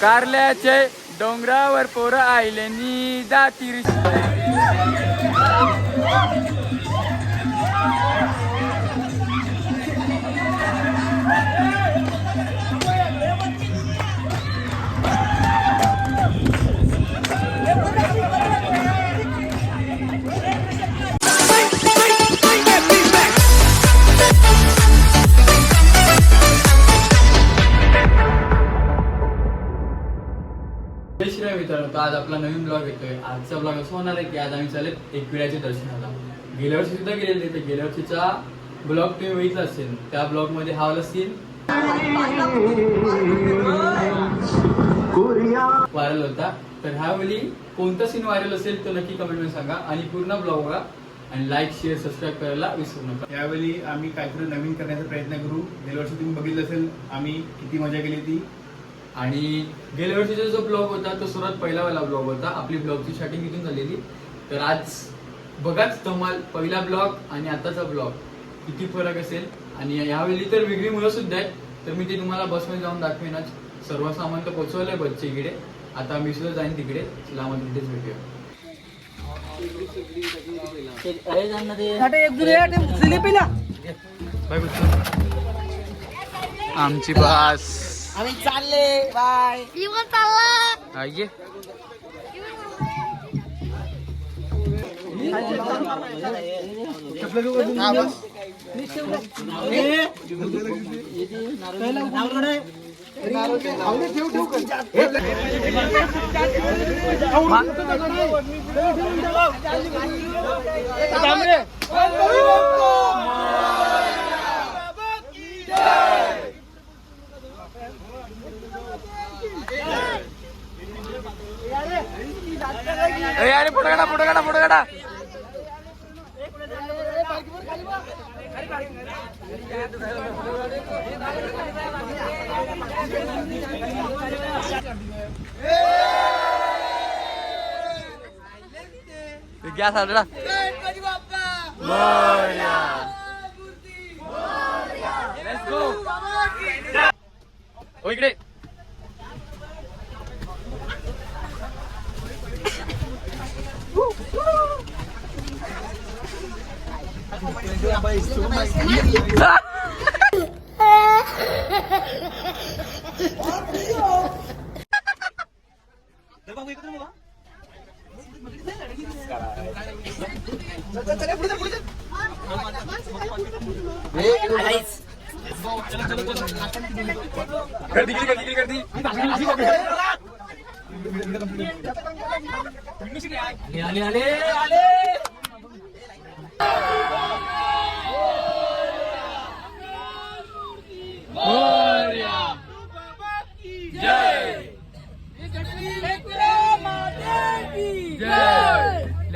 कारल्याचे डोंगरावर पोरं आईले नी तिरी आपला नवीन ब्लॉग येतोय. आजचा ब्लॉग असं होणार आहे की आज आम्ही चालेल एकविराच्या दर्शनाला. गेल्या वर्षी सुद्धा गेलेले तिथे गेल्या वर्षीचा ब्लॉग तुम्ही बघितला असेल. त्या ब्लॉगमध्ये हा सीन व्हायरल होता. तर ह्यावेळी कोणता सीन व्हायरल असेल तो नक्की कमेंटमध्ये सांगा आणि पूर्ण ब्लॉग बघा आणि लाईक शेअर सबस्क्राईब करायला विसरू नका. यावेळी आम्ही काहीतरी नवीन करण्याचा प्रयत्न करू. गेल्या वर्षी तुम्ही बघितलं असेल आम्ही किती मजा केली ती आणि गेल्या वर्षीचा जो ब्लॉग होता तो सर्वात पहिला वाला ब्लॉग होता. आपली ब्लॉगची स्टार्टिंग इथून झालेली. तर आज बघाच तुम्हाला पहिला ब्लॉग आणि आताचा ब्लॉग किती फरक असेल. आणि यावेळी तर वेगळी मुलं सुद्धा आहेत. तर मी ते तुम्हाला बसमध्ये जाऊन दाखवेनच सर्व सामान तर पोचवलंय बसच्या इकडे. आता मी सुद्धा जाईन तिकडे. चला आपण तिथेच भेटूया. आमची बस. आम्ही चालले बाय जीवन चालला ये ए, अरे पुढे काढा पुढे काढा पुढे काढा. गॅस आला हो, इकडे. कर दी कर दी कर दी आले आले आले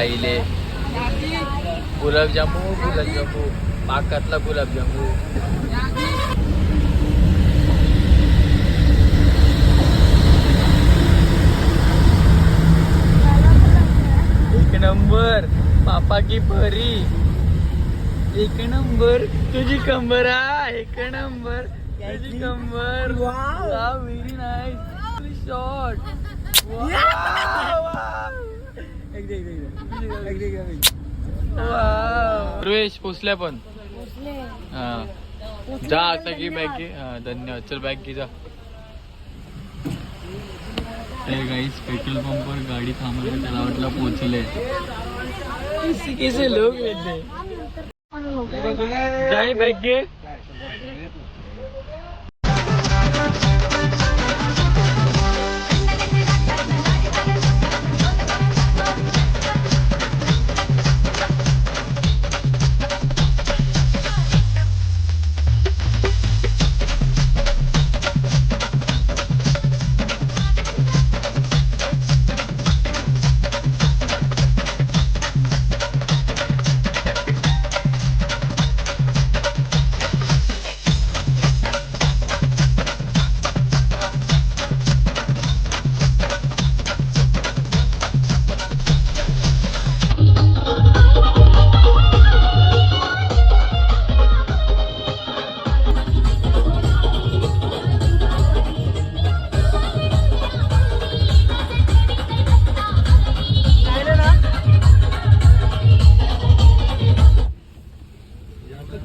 बाईले गुलाबजामू गुलाबजामू. पाकातला गुलाबजामू. एक नंबर. पापा की परी. एक नंबर. तुझी कंबर एक नंबर. तुझी कंबर. व्हेरी नाईस शॉट प्रवेश पोचल्या पण. हा. जा आता की बॅग घे. हा, धन्यवाद. चल बॅग घे जा. गाईस पेट्रोल पंपवर गाडी थांबवली त्याला वाटलं पोहोचले कैसे लोग लेते जाई बॅग घे.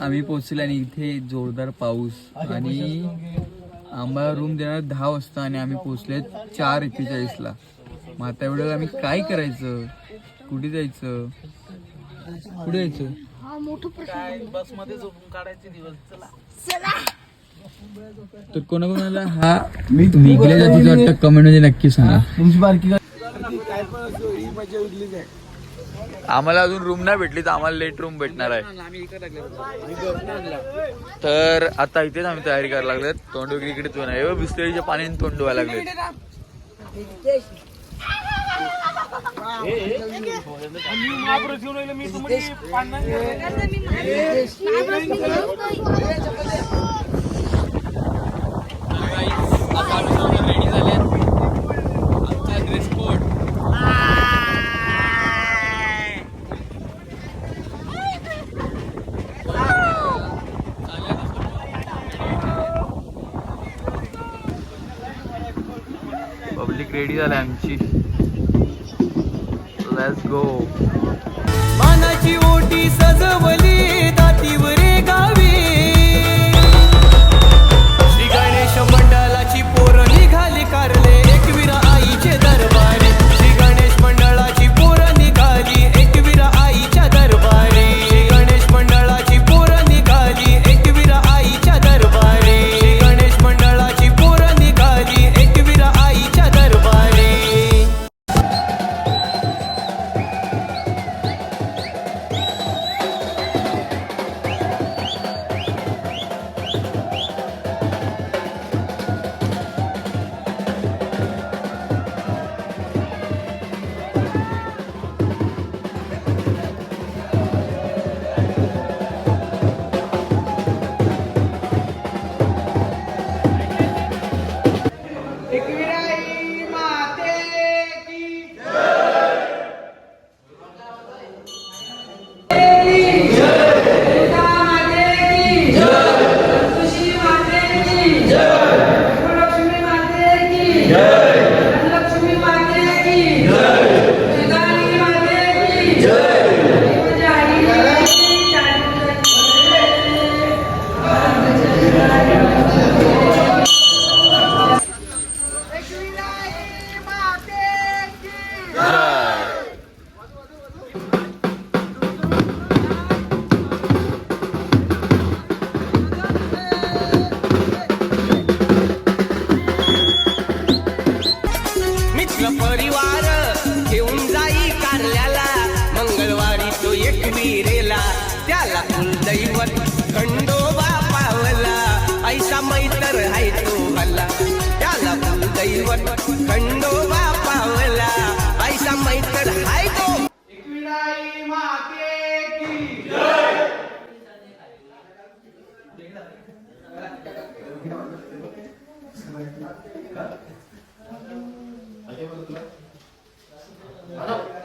आम्ही पोहोचले आणि इथे जोरदार पाऊस आणि आम्हाला रूम देणार दहा वाजता आणि आम्ही पोहोचले चार एक्केचाळीसला मग आता एवढं आम्ही काय करायचं? कुठे जायचं? कुठे जायचं? तर कोणाकोणाला हा निघल्या जातीचा वाटतं कमेंटमध्ये नक्की सांगा. तुमची बारकी आम्हाला अजून रूम नाही भेटली तर आम्हाला लेट रूम भेटणार आहे तर आता इथेच आम्ही तयारी करायला लागलेत तोंड वगैरे इकडे तो नाही बिस्लरीच्या पाण्याने तोंड धुवायला लागले रेडी झाले आमचा ड्रेस कोड पब्लिक रेडी झाली आमची. लेट्स गो मानाची ओटी सजवली. खंडोबा पावला ऐसा मैत्र हाय तो Thank.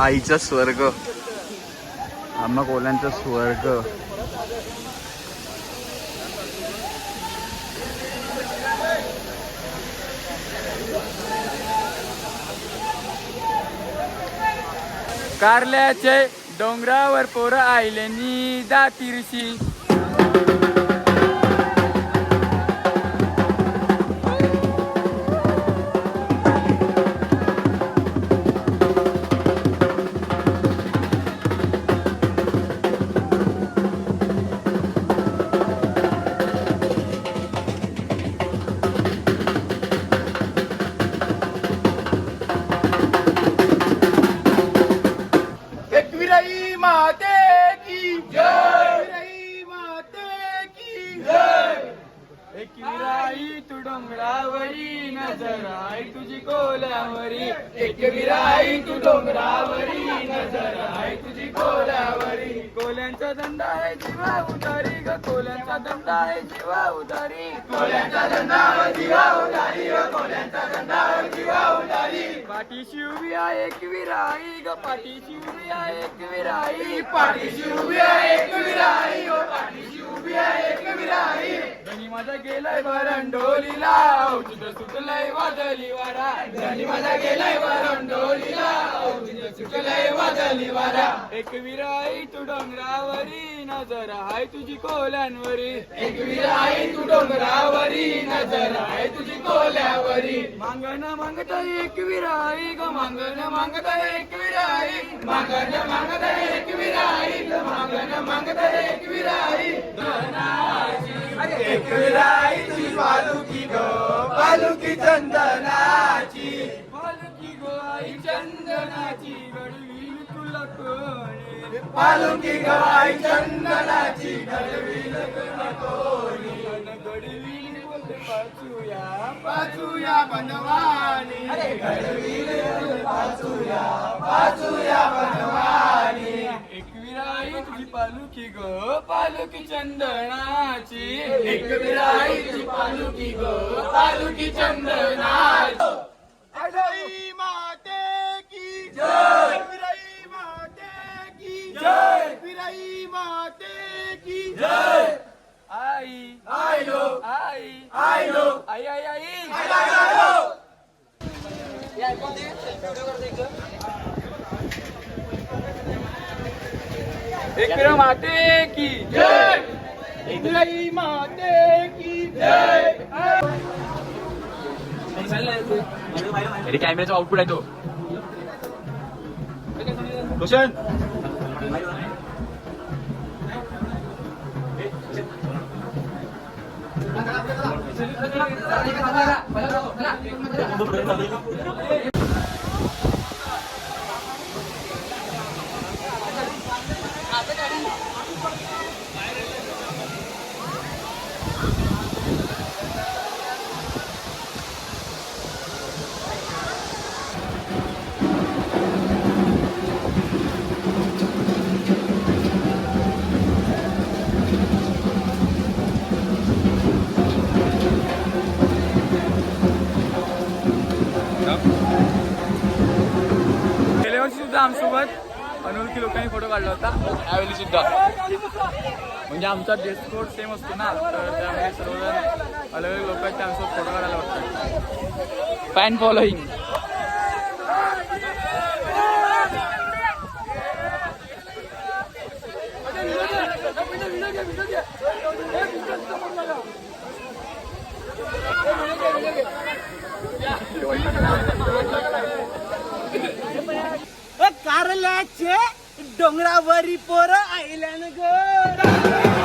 आईचा स्वर्ग. आम्हा कोल्यांचा स्वर्ग. कारल्याचे डोंगरावर पोरं आईले नी दातिरशी माते की। जय। माते की। जय। एकविराई तू डोंगरावरी नजर आहे तुझी कोल्यावरी एकविराई तू डोंगरावरी नजर आहे तुझी कोल्यावरी कोल्यांचा धंदा आहे जीवा उदारी ग कोल्यांचा धंदा आहे जीवा उदारी कोल्यांचा धंदा जीवा उदारी ग कोल्यांचा धंदा जीवा उदारी पाठीशी उभी आहे एकविराई ग पाठीशी उभी आहे एकविराई पाठीशी उभी आहे एकविराई ग पाठीशी उभी आहे एकविराई धनी माझा गेलाय वरंडोलीला. औषध सुटलंय वादली वारा धनी माझा गेलाय वरंडोलीला. औषध सुटलंय वादली वारा एक विराई तू डोंगरावरी नजर आहे तुझी कोल्यांवरी. एक विराई तू डोंगरावरी नजर आहे तुझी कोल्यावरी. मागण मागत एक विराई ग मागण मागत एक विराई. मागण मागत एक विराई मागण मागत एक तुझी पालुकी गो पालुकी चंदनाची पालुकी गो आई चंदनाची तुला कोणी पालुकी गो आई चंदनाची घडवील तुला कोणी पाचूया पाचूया बनवानी घडवील पाचूया पाचूया बनवानी तुझी पालुकी ग पालुकी चंदनाची. एक विराई तुझी पालुकी ग पालुकी चंदनाची. माते की जय. एकविराई माते की जय. एकविराई माते की जय. आई. आयलो आई. आयलो आई आई आई. विक्रम माते की जय. एकविराई माते की जय. अरे कॅमेऱ्याचा आउटपुट आहे तो. रोशन. सुद्धा आमसोबत. अनोळखी लोकांनी फोटो काढला होता. यावेळी सुद्धा. म्हणजे आमचा ड्रेस कोड सेम असतो ना. तर त्यामुळे सर्वजण अलग अलग लोक आहेत ते आमच्यासोबत फोटो काढायला बघतात फॅन फॉलोईंग कारल्याचे डोंगरावरी पोरं आईल्यान ग.